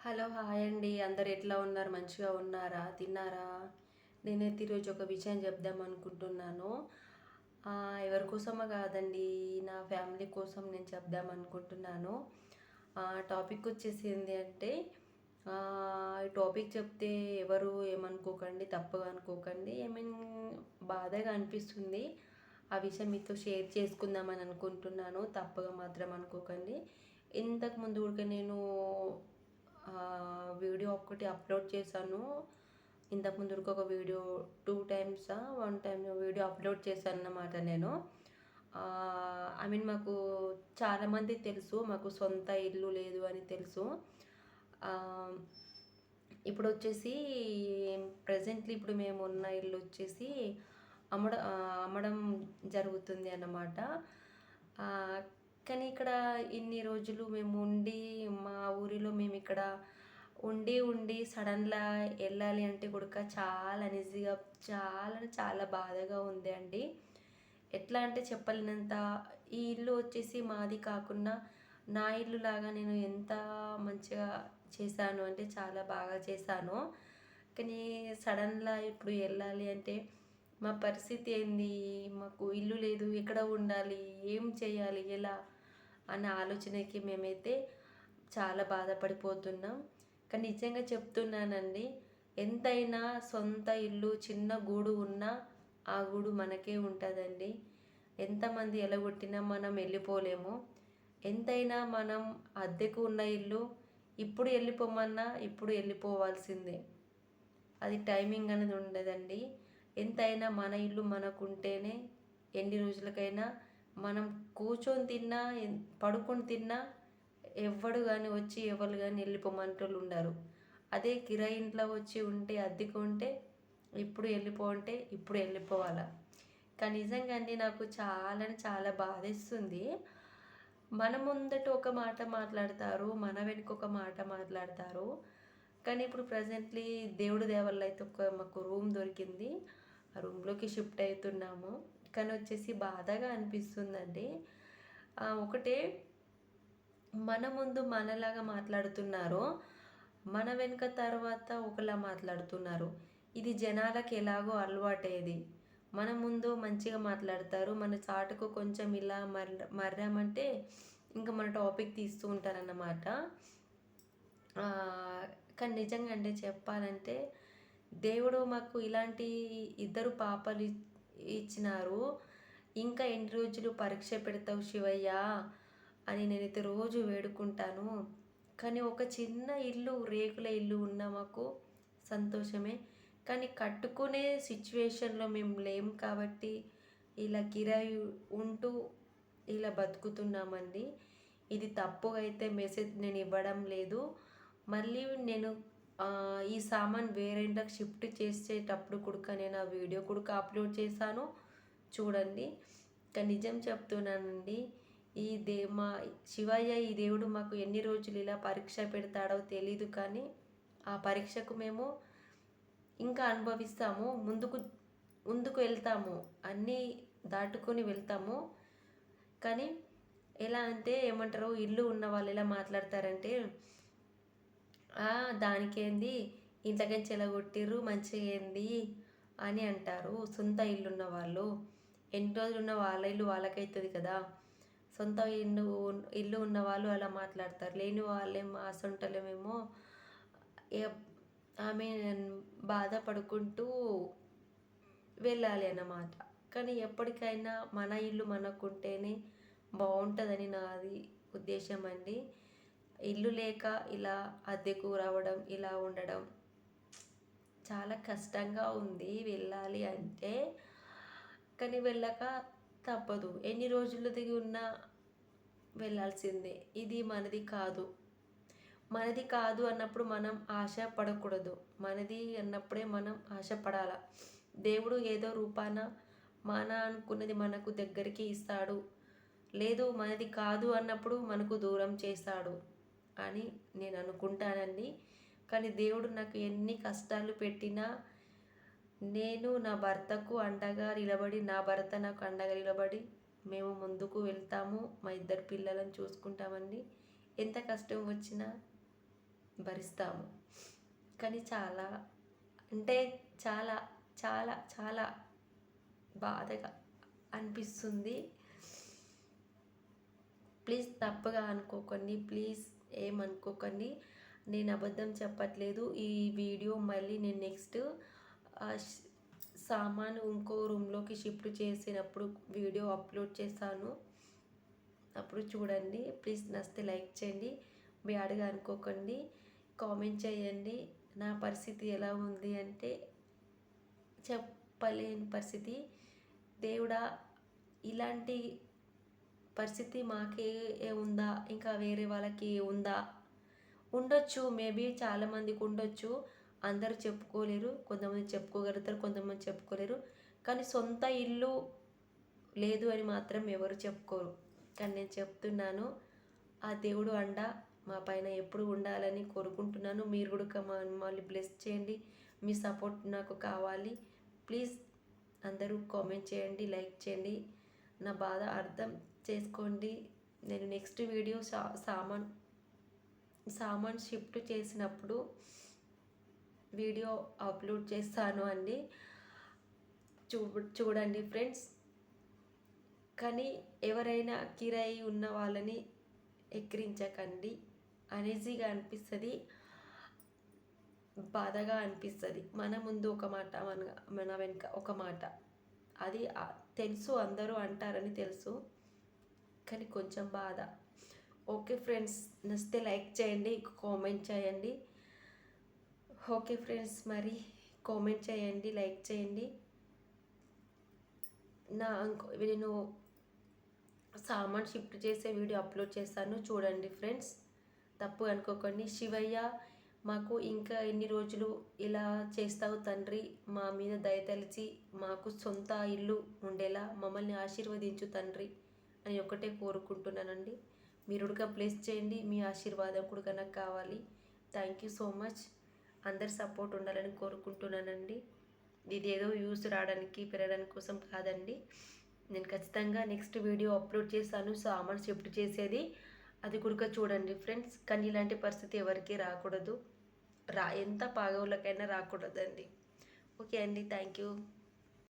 Hello hi అండి. అందరు ఎట్లా ఉన్నారు? మంచిగా ఉన్నారా? తిన్నారా? నేనైతే ఈరోజు ఒక విషయం చెప్దాం అనుకుంటున్నాను. ఎవరి కోసమో కాదండి నా ఫ్యామిలీ కోసం నేను చెప్దాం అనుకుంటున్నాను. టాపిక్ వచ్చేసి ఏంటి అంటే టాపిక్ చెప్తే ఎవరు ఏమనుకోకండి తప్పుగా అనుకోకండి ఐ మీన్ బాధగా అనిపిస్తుంది. ఆ విషయం మీతో షేర్ చేసుకుందామని అనుకుంటున్నాను. తప్పగా మాత్రం అనుకోకండి. ఇంతకు ముందు కూడా నేను వీడియో ఒక్కటి అప్లోడ్ చేశాను. ఇంతకుముందు వరకు ఒక video two times one time video upload చేశాను అన్నమాట నేను ఐ మీన్ మాకు చాలామంది తెలుసు మాకు సొంత ఇల్లు లేదు అని తెలుసు. ఇప్పుడు వచ్చేసి ప్రజెంట్లీ ఇప్పుడు మేము ఉన్న ఇల్లు వచ్చేసి అమ్మడం అమ్మడం జరుగుతుంది అన్నమాట. కానీ ఇక్కడ ఇన్ని రోజులు మేము ఉండి మా ఊరిలో మేము ఇక్కడ ఉండి ఉండి సడన్లా వెళ్ళాలి అంటే కూడా చాలా అనిజీగా చాలా చాలా బాధగా ఉంది అండి. ఎట్లా అంటే చెప్పలేనంత ఈ ఇల్లు వచ్చేసి మాది కాకుండా నా ఇల్లు లాగా నేను ఎంత మంచిగా చేశాను అంటే చాలా బాగా చేశాను. కానీ సడన్లా ఇప్పుడు వెళ్ళాలి అంటే మా పరిస్థితి ఏంది? మాకు ఇల్లు లేదు ఎక్కడ ఉండాలి? ఏం చేయాలి? ఎలా? అన్న ఆలోచనకి మేమైతే చాలా బాధపడిపోతున్నాం. కానీ నిజంగా చెప్తున్నానండి ఎంతైనా సొంత ఇల్లు చిన్న గూడు ఉన్నా ఆ గూడు మనకే ఉంటుందండి. ఎంతమంది ఎలగొట్టినా మనం వెళ్ళిపోలేము. ఎంతైనా మనం అద్దెకు ఉన్న ఇల్లు ఇప్పుడు వెళ్ళిపోమన్నా ఇప్పుడు వెళ్ళిపోవాల్సిందే. అది టైమింగ్ అనేది ఉండదండి. ఎంతైనా మన ఇల్లు మనకుంటేనే ఎన్ని రోజులకైనా మనం కూర్చొని తిన్నా పడుకొని తిన్నా ఎవ్వడు కానీ వచ్చి ఎవరు కానీ వెళ్ళిపోమంటోళ్ళు ఉండరు. అదే కిరాయి ఇంట్లో వచ్చి ఉంటే అద్దెకు ఉంటే ఇప్పుడు వెళ్ళిపో అంటే ఇప్పుడు వెళ్ళిపోవాలా. కానీ నిజంగా అండి నాకు చాలా చాలా బాధేస్తుంది. మన ముందట ఒక మాట మాట్లాడతారు మన వెనుక ఒక మాట మాట్లాడతారు. కానీ ఇప్పుడు ప్రజెంట్లీ దేవుడు దేవల్లో అయితే ఒక మాకు రూమ్ దొరికింది. ఆ రూమ్లోకి షిఫ్ట్ అవుతున్నాము. కానీ వచ్చేసి బాధగా అనిపిస్తుందండి. ఒకటే మన ముందు మనలాగా మాట్లాడుతున్నారు మన వెనుక తర్వాత ఒకలా మాట్లాడుతున్నారు. ఇది జనాలకు ఎలాగో అలవాటేది. మన ముందు మంచిగా మాట్లాడతారు మన చాటుకు కొంచెం ఇలా మర్ మర్రామంటే ఇంకా మన టాపిక్ తీస్తూ ఉంటారన్నమాట. కానీ నిజంగా అంటే చెప్పాలంటే దేవుడు మాకు ఇలాంటి ఇద్దరు పాపలు ఇచ్చినారు. ఇంకా ఎన్ని రోజులు పరీక్ష పెడతావు శివయ్య? అని నేనైతే రోజు వేడుకుంటాను. కానీ ఒక చిన్న ఇల్లు రేకుల ఇల్లు ఉన్న మాకు సంతోషమే. కానీ కట్టుకునే సిచ్యువేషన్లో మేము లేం కాబట్టి ఇలా కిరాయి ఉంటూ ఇలా బతుకుతున్నామండి. ఇది తప్పుగా అయితే మెసేజ్ నేను ఇవ్వడం లేదు. మళ్ళీ నేను ఈ సామాన్ వేరే ఇంట్లోకి షిఫ్ట్ చేసేటప్పుడు కూడా నేను ఆ వీడియో కూడా అప్లోడ్ చేశాను. చూడండి. ఇంకా నిజం చెప్తున్నానండి. ఈ దే మా శివయ్య ఈ దేవుడు మాకు ఎన్ని రోజులు ఇలా పరీక్ష పెడతాడో తెలీదు కానీ ఆ పరీక్షకు మేము ఇంకా అనుభవిస్తాము. ముందుకు ముందుకు వెళ్తాము. అన్నీ దాటుకొని వెళ్తాము. కానీ ఎలా అంటే ఏమంటారు? ఇల్లు ఉన్న వాళ్ళు ఎలా మాట్లాడతారంటే దానికేంది? ఇంతకే చెలగొట్టిర్రు మంచిగా ఏంది అని అంటారు. సొంత ఇల్లున్న వాళ్ళు ఎన్ని రోజులు ఉన్న వాళ్ళ ఇల్లు వాళ్ళకైతుంది కదా. సొంత ఇల్లు ఇల్లు ఉన్న వాళ్ళు అలా మాట్లాడతారు. లేని వాళ్ళేమో ఆ సొంటలేమేమో ఆమె బాధపడుకుంటూ వెళ్ళాలి అన్నమాట. కానీ ఎప్పటికైనా మన ఇల్లు మనకుంటేనే బాగుంటుందని నాది ఉద్దేశం అండి. ఇల్లు లేక ఇలా అద్దెకు రావడం ఇలా ఉండడం చాలా కష్టంగా ఉంది వెళ్ళాలి అంటే. కానీ వెళ్ళక తప్పదు. ఎన్ని రోజులు దిగి ఉన్నా వెళ్ళాల్సిందే. ఇది మనది కాదు. మనది కాదు అన్నప్పుడు మనం ఆశ పడకూడదు మనది అన్నప్పుడే మనం ఆశపడాల. దేవుడు ఏదో రూపాన మన అనుకున్నది మనకు దగ్గరికి ఇస్తాడు. లేదు మనది కాదు అన్నప్పుడు మనకు దూరం చేస్తాడు. అని నేను అనుకుంటానండి. కానీ దేవుడు నాకు ఎన్ని కష్టాలు పెట్టినా నేను నా భర్తకు అండగా నిలబడి నా భర్త నాకు అండగా నిలబడి మేము ముందుకు వెళ్తాము. మా ఇద్దరు పిల్లలను చూసుకుంటామండి. ఎంత కష్టం వచ్చినా భరిస్తాము. కానీ చాలా అంటే చాలా చాలా చాలా బాధగా అనిపిస్తుంది. ప్లీజ్ తప్పుగా అనుకోకండి. ప్లీజ్ ఏమనుకోకండి. నేను అబద్ధం చెప్పట్లేదు. ఈ వీడియో మళ్ళీ నేను నెక్స్ట్ సామాను ఇంకో రూమ్లోకి షిఫ్ట్ చేసినప్పుడు వీడియో అప్లోడ్ చేస్తాను. అప్పుడు చూడండి. ప్లీజ్ నచ్చితే లైక్ చేయండి. బ్యాడ్గా అనుకోకండి. కామెంట్ చేయండి. నా పరిస్థితి ఎలా ఉంది అంటే చెప్పలేని పరిస్థితి. దేవుడా ఇలాంటి పరిస్థితి మాకే ఉందా? ఇంకా వేరే వాళ్ళకి ఉందా? ఉండొచ్చు మేబీ చాలామందికి ఉండొచ్చు. అందరు చెప్పుకోలేరు కొంతమంది చెప్పుకోగలుగుతారు కొంతమంది చెప్పుకోలేరు. కానీ సొంత ఇల్లు లేదు అని మాత్రం ఎవరు చెప్పుకోరు. కానీ నేను చెప్తున్నాను ఆ దేవుడు అండ మా పైన ఎప్పుడు ఉండాలని కోరుకుంటున్నాను. మీరు కూడా మమ్మల్ని బ్లెస్ చేయండి. మీ సపోర్ట్ నాకు కావాలి. ప్లీజ్ అందరూ కామెంట్ చేయండి లైక్ చేయండి. నా బాధ అర్థం చేసుకోండి. నేను నెక్స్ట్ వీడియో సా సామాన్ సామాన్ షిఫ్ట్ చేసినప్పుడు వీడియో అప్లోడ్ చేస్తాను అండి. చూ చూడండి ఫ్రెండ్స్ కానీ ఎవరైనా కిరాయి ఉన్న వాళ్ళని ఎక్కిరించకండి. అనేజీగా అనిపిస్తుంది బాధగా అనిపిస్తుంది. మన ముందు ఒక మాట మన మన వెనుక ఒక మాట. అది తెలుసు అందరూ అంటారని తెలుసు. కానీ కొంచెం బాధ. ఓకే ఫ్రెండ్స్ నచ్చితే లైక్ చేయండి కామెంట్ చేయండి. ఓకే ఫ్రెండ్స్ మరి కామెంట్ చేయండి లైక్ చేయండి. నా నేను సామాన్ షిఫ్ట్ చేసే వీడియో అప్లోడ్ చేస్తాను చూడండి ఫ్రెండ్స్. తప్పు అనుకోకండి. శివయ్య మాకు ఇంకా ఎన్ని రోజులు ఇలా చేస్తావు తండ్రి? మా మీద దయతలిచి మాకు సొంత ఇల్లు ఉండేలా మమ్మల్ని ఆశీర్వదించు తండ్రి. అని ఒకటే కోరుకుంటున్నానండి. మీరు ఉడక ప్లేస్ చేయండి. మీ ఆశీర్వాదం కూడా నాకు కావాలి. థ్యాంక్ యూ సో మచ్ అందరి సపోర్ట్ ఉండాలని కోరుకుంటున్నానండి. ఇది ఏదో యూస్ రావడానికి పెరగడానికి కోసం కాదండి. నేను ఖచ్చితంగా నెక్స్ట్ వీడియో అప్లోడ్ చేస్తాను సామాన్ షిఫ్ట్ చేసేది. అది కూడా చూడండి ఫ్రెండ్స్ కానీ ఇలాంటి పరిస్థితి ఎవరికి రాకూడదు. రా ఎంత పాగవులకైనా రాకూడదండి. ఓకే అండి. Thank you